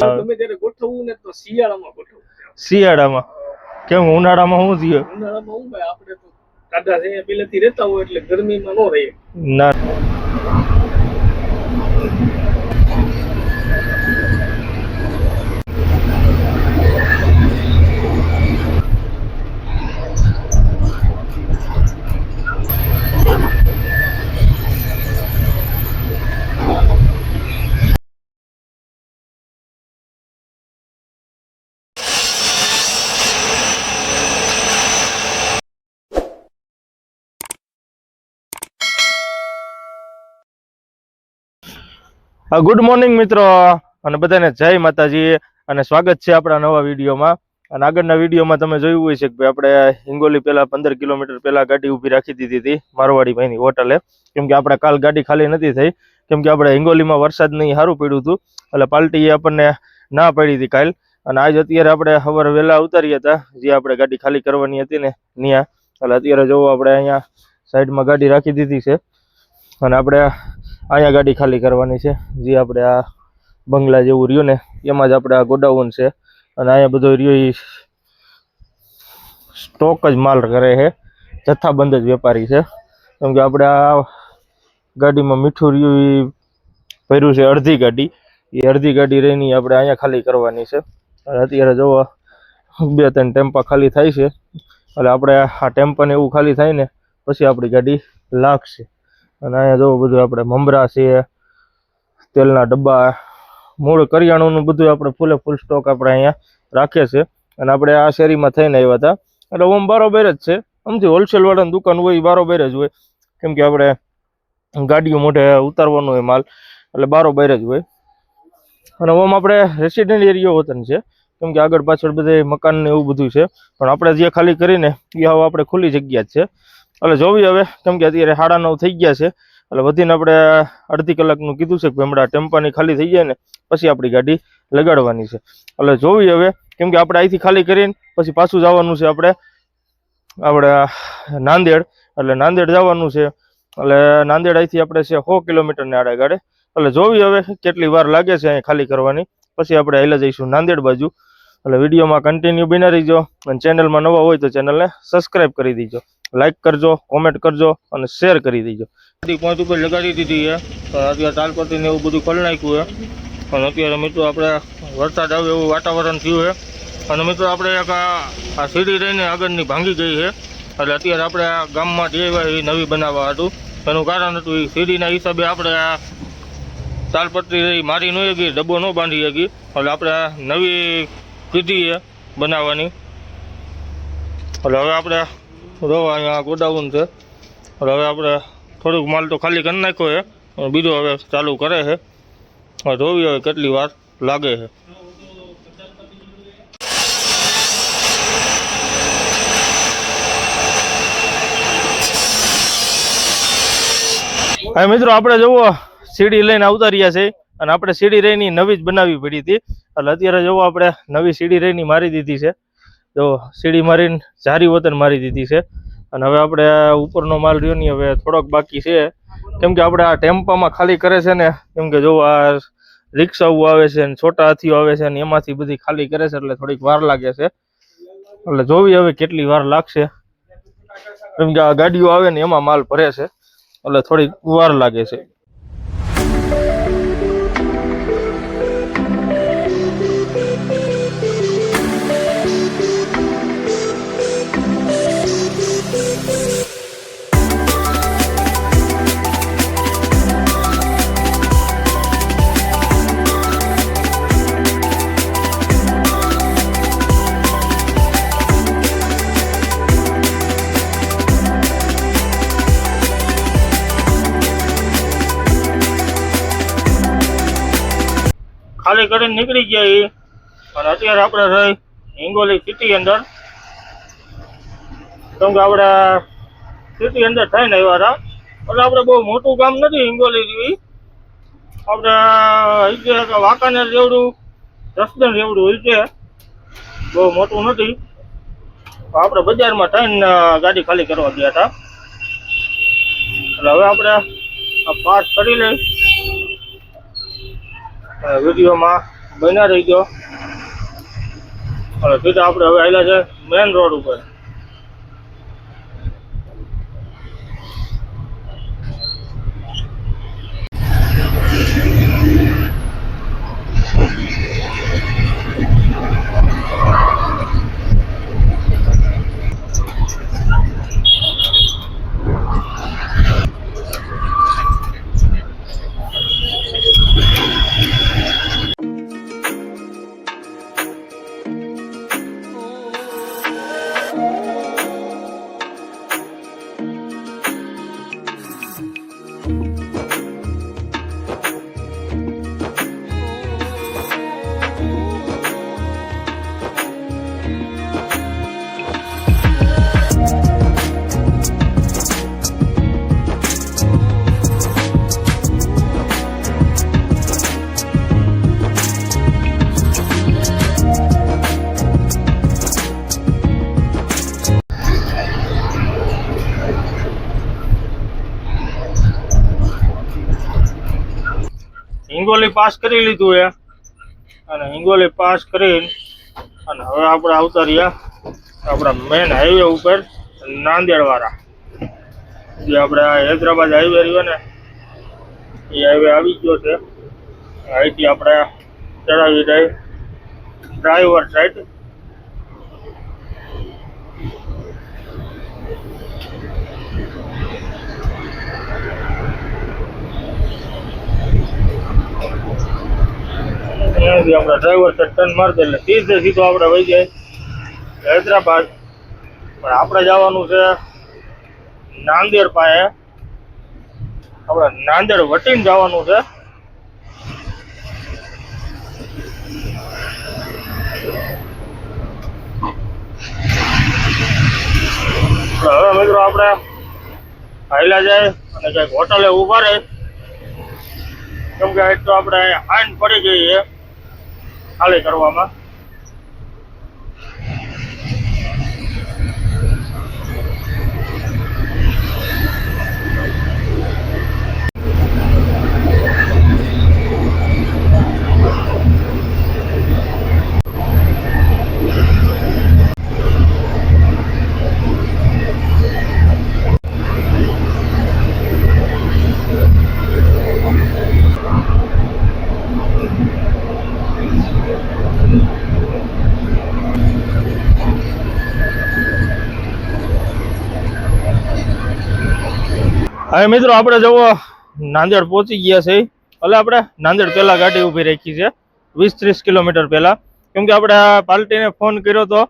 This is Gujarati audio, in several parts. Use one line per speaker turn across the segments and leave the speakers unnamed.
ગમે ત્યારે ગોઠવવું ને તો શિયાળામાં ગોઠવવું
શિયાળામાં? કેમ ઉનાળામાં શું થયું
ઉનાળામાં હું ભાઈ આપણે તો કાઢા છે પેલેથી રહેતા હોય એટલે ગરમીમાં ન રહીએ.
ના. ગુડ મોર્નિંગ મિત્રો, અને બધાને જય માતાજી, અને સ્વાગત છે આપણા નવા વિડીયોમાં. અને આગળના વિડીયોમાં તમે જોયું હોય છે કે આપણે હિંગોલી પહેલા પંદર કિલોમીટર પહેલા ગાડી ઊભી રાખી દીધી હતી, મારવાડી ભાઈની હોટલે. કેમ કે આપણે કાલ ગાડી ખાલી નથી થઈ, કેમ કે આપણે હિંગોલીમાં વરસાદ નહીં, સારું પડ્યું હતું. એટલે પાર્ટીએ આપણને ના પડી હતી કાલ. અને આજ અત્યારે આપણે સવારે વહેલા ઉતારી હતા, જે આપણે ગાડી ખાલી કરવાની હતી ને ત્યાં એટલે અત્યારે જોવો આપણે અહીંયા સાઈડમાં ગાડી રાખી દીધી છે. અને આપણે અહીંયા ગાડી ખાલી કરવાની છે. જે આપણે આ બંગલા જેવું રહ્યું ને, એમાં જ આપણે આ ગોડાઉન છે. અને અહીંયા બધો રહ્યો એ સ્ટોક જ માલ કરે છે. જથ્થાબંધ જ વેપારી છે. કેમ કે આપણે આ ગાડીમાં મીઠું રહ્યું એ ભર્યું છે અડધી ગાડી. એ અડધી ગાડી રહીને આપણે અહીંયા ખાલી કરવાની છે. અને અત્યારે જોવા, બે ત્રણ ટેમ્પા ખાલી થાય છે. એટલે આપણે આ ટેમ્પાને એવું ખાલી થાય ને, પછી આપણી ગાડી લાગશે. અને અહીંયા જોવો બધું આપણે મમરા છે તેલના ડબ્બા, મૂળ કરિયાણુંનું બધું આપણે ફૂલે ફૂલ સ્ટોક આપણે અહીંયા રાખીએ છે અને આપણે આ શેરીમાં થઈને આવ્યા હતા. એટલે ઓમ બરોબર જ છે. આમથી હોલસેલ વાળાની દુકાન હોય એ બરોબર જ હોય. કેમ કે આપણે ગાડીઓ મોઢે ઉતારવાનો હોય માલ. એટલે બરોબર જ હોય. અને ઓમ આપણે રેસિડેન્ટ એરિયો વતન છે. કેમ કે આગળ પાછળ બધે મકાન ને એવું બધું છે. પણ આપણે જે ખાલી કરીને એ આપણે ખુલ્લી જગ્યા જ છે. એટલે જોવી હવે, કેમ કે અત્યારે સાડા નવ થઈ ગયા છે, એટલે વધીને આપણે અડધી કલાકનું કીધું છે કે હમણાં ટેમ્પાની ખાલી થઈ જાય ને, પછી આપણી ગાડી લગાડવાની છે. એટલે જોવી હવે, કેમ કે આપણે અહીંથી ખાલી કરીને પછી પાછું જવાનું છે આપણે આપણે નાંદેડ, એટલે નાંદેડ જવાનું છે. એટલે નાંદેડ અહીંથી આપણે છે સો કિલોમીટરની આડે ગાડે એટલે જોવી હવે કેટલી વાર લાગે છે અહીં ખાલી કરવાની, પછી આપણે હાલ્યા જઈશું નાંદેડ બાજુ. એટલે વિડીયોમાં કન્ટિન્યુ બિના રહીજો, અને ચેનલમાં નવા હોય તો ચેનલને સબસ્ક્રાઇબ કરી દીજો. લાઈક કરજો કોમેન્ટ કરજો અને શેર કરી દેજો. પોઈન્ટ ઉપર લગાડી દીધી છે. પણ અત્યારે તાલપત્રી ને એવું બધું કરી નાખ્યું છે. અને અત્યારે મિત્રો આપણે વરસાદ આવે એવું વાતાવરણ થયું છે. અને મિત્રો આપણે એક આ સીડી રહીને આગળની ભાંગી ગઈ છે. એટલે અત્યારે આપણે આ ગામમાં એ નવી બનાવવા હતું. એનું કારણ હતું એ સીડીના હિસાબે આપણે આ તાલપત્રી રહી મારી ન ગઈ ડબ્બો ન બાંધી શકી એટલે આપણે નવી કીધી છે બનાવવાની. એટલે હવે આપણે રવા અહીંયા ગોડાઉન છે. હવે આપણે થોડુંક માલ તો ખાલી કરી નાખ્યો છે. બીજું હવે ચાલુ કરે છે. જોવી હવે કેટલી વાર લાગે છે. હવે મિત્રો આપણે જુઓ, સીડી લઈને આવતા રહ્યા છે અને આપણે સીડી રહીની નવી જ બનાવવી પડી હતી. એટલે અત્યારે જુઓ આપણે નવી સીડી રહીની મારી દીધી છે. જો સીડી મારીને જારી વતન મારી દીધી છે. અને હવે આપણે ઉપરનો માલ રહ્યો નહીં, હવે થોડોક બાકી છે. કેમ કે આપણે આ ટેમ્પામાં ખાલી કરે છે ને, કેમ કે જો આ રિક્ષાઓ આવે છે ને, છોટા હાથીઓ આવે છે ને, એમાંથી બધી ખાલી કરે છે એટલે થોડીક વાર લાગે છે. એટલે જોવી હવે કેટલી વાર લાગશે. કેમ કે આ ગાડીઓ આવે ને, એમાં માલ ભરે છે. એટલે થોડીક વાર લાગે છે. કરીને નીકળી ગયા એ. અને અત્યારે આપણે રહી હિંગોલી સિટી અંદર. કેમ કે આપણે સિટી અંદર થઈને આવ્યા હતા. એટલે આપણે બહુ મોટું ગામ નથી હિંગોલી જેવી આપણે વાંકાનેર જેવડું રસદન જેવડું હોય છે. બહુ મોટું નથી. આપણે બજારમાં થઈને ગાડી ખાલી કરવા ગયા હતા. એટલે હવે આપણે પાસ કરી લઈ. વિડીયોમાં બન્યા રહી ગયો અને સીધા આપણે હવે આવેલા છે મેઇન રોડ ઉપર. પાસ કરી લીધું એ અને હિંગોલી પાસ કરીને અને હવે આપણે આવતા રહ્યા આપણા મેન હાઈવે ઉપર નાંદેડવાળા. જે આપણે આ હૈદરાબાદ હાઈવે રહ્યો ને, એ હાઈવે આવી ગયો છે. અહીંથી આપણે ચડાવી જાય ડ્રાઈવર સાઈડ અહીંયાથી આપણે ડ્રાઈવર સાઈડ ટર્ન એટલે સીધે સીધો આપણે વહી જાય હૈદરાબાદ. પણ આપણે જવાનું છે નાંદેડ પાસે. આપણે નાંદેડ વટીને જવાનું છે. હવે મિત્રો આપણે હાઈલા જાય અને ક્યાંક હોટલે ઊભા રહે. કેમ કે તો આપણે આઈન પડી છે. ખાલી કરવામાં. હવે મિત્રો આપણે જવો નાંદેડ પહોંચી ગયા છે. એટલે આપણે નાંદેડ પહેલા ગાડી ઊભી રાખી છે વીસ ત્રીસ કિલોમીટર પહેલા. કેમ કે આપણે પાર્ટીને ફોન કર્યો હતો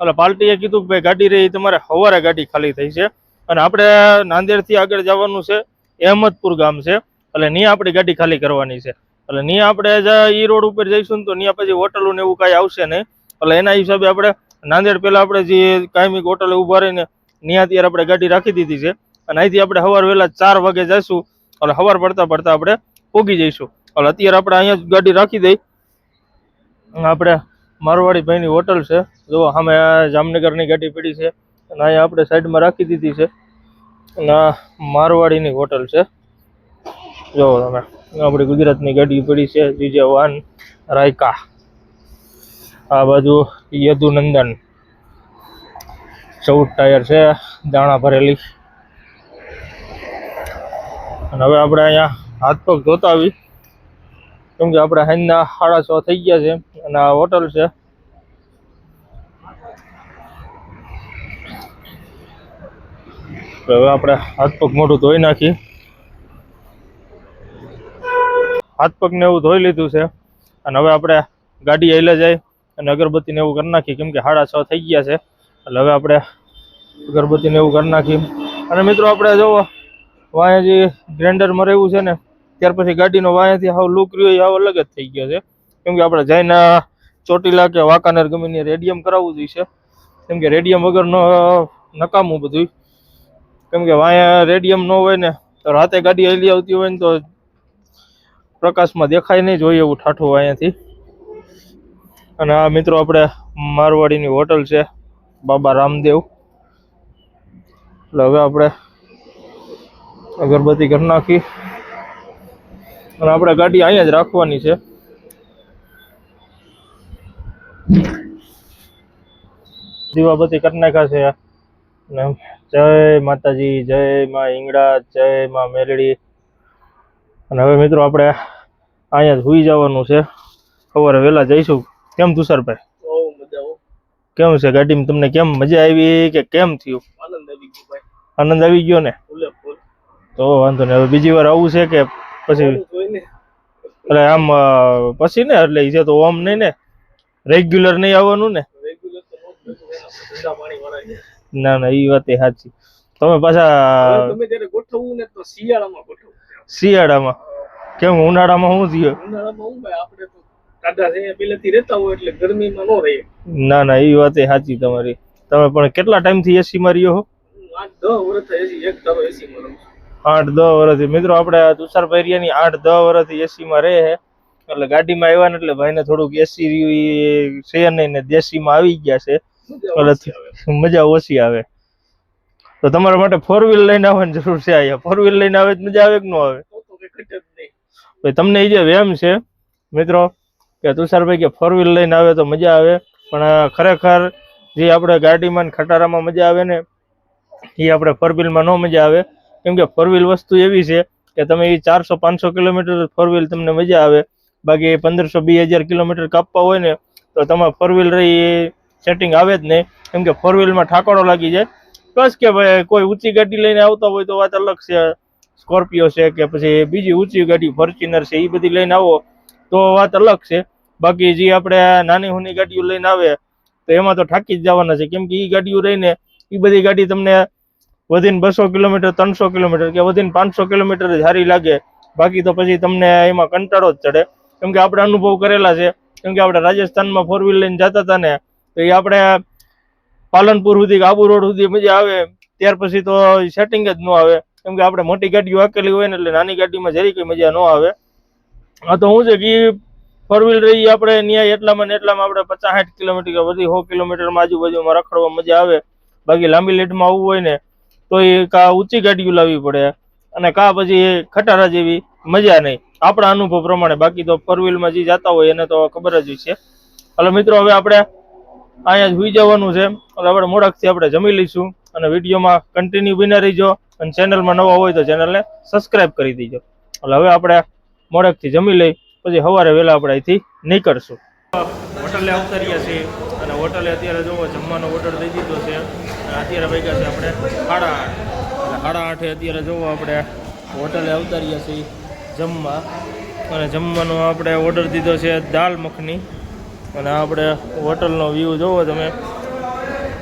એટલે પાર્ટીએ કીધું કે ભાઈ ગાડી રહી, તમારે સવારે ગાડી ખાલી થઈ છે. અને આપણે નાંદેડથી આગળ જવાનું છે, અહેમદપુર ગામ છે. એટલે ત્યાં આપણી ગાડી ખાલી કરવાની છે. એટલે ત્યાં આપણે ઈ રોડ ઉપર જઈશું ને તો ત્યાં પછી હોટલો ને એવું કાંઈ આવશે નહીં. એટલે એના હિસાબે આપણે નાંદેડ પહેલાં આપણે જે કાયમી હોટલે ઊભા રહીને ત્યાં અત્યારે આપણે ગાડી રાખી દીધી છે. અને અહીંથી આપણે સવાર વહેલા ચાર વાગે જઈશું. એટલે સવાર પડતા પડતા આપણે પોગી જઈશું. એટલે અત્યારે આપણે અહીંયા ગાડી રાખી દઈ. આપણે મારવાડી ભાઈની હોટલ છે. જો સામે જામનગરની ગાડી પડી છે. અને અહીંયા આપણે સાઈડમાં રાખી દીધી છે. અને મારવાડીની હોટલ છે. જો તમે, આપણી ગુજરાતની ગાડી પડી છે. GJ one, Raika. આ બાજુ યદુનંદન. ચૌદ ટાયર છે. દાણા ભરેલી. અને હવે આપણે અહીંયા હાથ પગ ધોતા આવી કેમ કે આપણે હાઈના સાડા છ થઈ ગયા છે અને આ હોટલ છે. હવે આપણે હાથ પગ મોઢું ધોઈ નાખી. હાથ પગ ને એવું ધોઈ લીધું છે. અને હવે આપણે ગાડી હેલે જાય અને અગરબત્તી ને એવું કરી નાખી કેમ કે સાડા છ થઈ ગયા છે. એટલે હવે આપણે અગરબત્તી ને એવું કરી નાખી અને મિત્રો, આપણે જોવો વાંહે જે ગ્રેન્ડરમાં રહેવું છે ને, ત્યાર પછી ગાડીનો વાંહેથી હાવ લુક રહ્યો, એ હાવ અલગ જ થઈ ગયો છે. કેમ કે આપણે જઈને ચોટીલા કે વાંકાનેર ગમે ત્યાં રેડિયમ કરાવવું જોઈએ કેમ કે રેડિયમ વગરનો નકામું બધું કેમ કે વાંહે રેડિયમ ન હોય ને, તો રાતે ગાડી હલી આવતી હોય ને, તો પ્રકાશમાં દેખાય નહીં, જોઈએ એવું ઠાઠું અહીંયાથી અને આ મિત્રો આપણે મારવાડીની હોટલ છે, બાબા રામદેવ. એટલે હવે આપણે અગરબત્તી કરી નાખી. અને આપણે ગાડી અહીંયા જ રાખવાની છે. દીવાબત્તી કરી નાખ્યા છે. જય માતાજી જય માં ઈંગડા જય માં મેલડી અને હવે મિત્રો આપણે અહીંયા જ સુઈ જવાનું છે. સવારે વહેલા જઈશું. કેમ તુષારભાઈ? કેમ છે ગાડીમાં? તમને કેમ મજા આવી કે કેમ થયું?
આનંદ આવી ગયો
ને? તો વાંધો નહીં. હવે બીજી વાર આવું છે કે પછી એટલે આમ પછી ને એટલે ઈ છે તો ઓમ નહીં ને રેગ્યુલર નહીં આવવાનું ને.
નો ને.
એ વાત સાચી. તમે પાછા
શિયાળામાં
કેમ ઉનાળામાં શું થયું
ઉનાળામાં હું ભાઈ આપણે તો દાદા છે પેલેથી રહેતા હોય એટલે ગરમીમાં નો
ના ના એ વાત સાચી તમારી. તમે પણ કેટલા ટાઈમથી એસી માં રહ્યો હો?
વર્ષ છે એક એસી માં
આઠ દસ વર્ષથી. મિત્રો આપણે આ તુષાર ભૈરિયાની આઠ દસ વર્ષથી એસીમાં રહે છે. એટલે ગાડીમાં આવ્યા ને એટલે ભાઈને થોડુંક એસી રહ્યું છે નહીં ને દેશીમાં આવી ગયા છે.
આવે.
મજા ઓછી આવે. તો તમારા માટે ફોર વ્હીલ લઈને આવવાની જરૂર છે અહીંયા. ફોર વ્હીલ લઈને આવે મજા આવે કે ન આવે? તમને એ જે વેમ છે મિત્રો કે તુષારભાઈ કે ફોર વ્હીલ લઈને આવે તો મજા આવે. પણ ખરેખર જે આપણે ગાડીમાં ને ખટારામાં મજા આવે ને એ આપણે ફોર વ્હીલમાં ન મજા આવે. કેમ કે ફોર વ્હીલ વસ્તુ એવી છે કે તમે એ ચારસો, પાંચસો કિલોમીટર ફોર વ્હીલ તમને મજા આવે. બાકી પંદરસો, બે હજાર કિલોમીટર કાપવા હોય ને, તો તમારે ફોર વ્હીલ રહી સેટિંગ આવે જ નહીં. કેમ કે ફોર વ્હીલમાં ઠાકોડો લાગી જાય. બસ કે ભાઈ, કોઈ ઊંચી ગાડી લઈને આવતા હોય તો વાત અલગ છે. સ્કોર્પિયો છે કે પછી બીજી ઊંચી ગાડી ફોર્ચ્યુનર છે એ બધી લઈને આવો તો વાત અલગ છે. બાકી જે આપણે નાની હુની ગાડીઓ લઈને આવે, તો એમાં તો ઠાકી જ જવાના છે. કેમ કે એ ગાડીઓ રહીને એ બધી ગાડી તમને વધીને બસો કિલોમીટર, ત્રણસો કિલોમીટર કે વધીને પાંચસો કિલોમીટર જ સારી લાગે. બાકી તો પછી તમને એમાં કંટાળો જ ચડે. કેમ કે આપણે અનુભવ કરેલા છે. કેમ કે આપણે રાજસ્થાનમાં ફોર વ્હીલ લઈને જતા હતા ને, તો એ આપણે પાલનપુર સુધી આબુ રોડ સુધી મજા આવે. ત્યાર પછી તો સેટિંગ જ ન આવે. કેમ કે આપણે મોટી ગાડીઓ આકેલી હોય ને એટલે નાની ગાડીમાં જરી કંઈ મજા ન આવે. આ તો હું છે કે ફોર વ્હીલ રહી આપણે ન્યાય એટલામાં ને એટલામાં આપણે પચાસ સાઠ કિલોમીટર બધી સો કિલોમીટરમાં આજુબાજુમાં રખડવા મજા આવે. બાકી લાંબી લેટમાં આવવું હોય ને તો એ કા ઊંચી ગાડીઓ લાવવી પડે અને કા પછી ખટારા જેવી મજા નહીં. આપણા અનુભવ પ્રમાણે બાકી તો ફોરવ્હીલમાં જે જતા હોય એને તો ખબર જ છે. એટલે મિત્રો, હવે આપણે અહીંયા જ સુઈ જવાનું છે. એટલે આપણે મોડકથી આપણે જમી લઈશું અને વિડીયોમાં કન્ટિન્યુ બિના રહીજો. અને ચેનલમાં નવા હોય તો ચેનલને સબસ્ક્રાઇબ કરી દેજો. એટલે હવે આપણે મોડકથી જમી લઈ, પછી સવારે વહેલા આપણે અહીંથી નીકળશું. હોટલે અવતરીએ છીએ અને હોટલે અત્યારે જોવો જમવાનો ઓર્ડર દઈ દીધો છે. અત્યારે વાગ્યા છે આપણે સાડા આઠ એટલે સાડા આઠે અત્યારે જોવો આપણે હોટલે અવતારીએ છીએ જમવા. અને જમવાનો આપણે ઓર્ડર દીધો છે દાલ મખની. અને આપણે હોટલનો વ્યૂ જોવો તમે.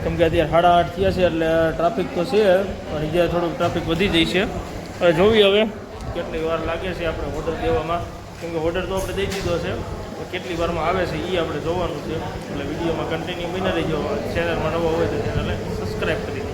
કેમ કે અત્યારે સાડા આઠ થયા છે એટલે ટ્રાફિક તો છે, પણ અત્યારે થોડુંક ટ્રાફિક વધી જાય છે. હવે જોવી હવે કેટલી વાર લાગે છે આપણે ઓર્ડર દેવામાં. કેમ કે ઓર્ડર તો આપણે દઈ દીધો છે. કેટલી વારમાં આવે છે એ આપણે જોવાનું છે. એટલે વિડીયોમાં કન્ટિન્યુ બની રહીજો. ચેનલમાં નવો હોય તો ચેનલને સબસ્ક્રાઈબ કરી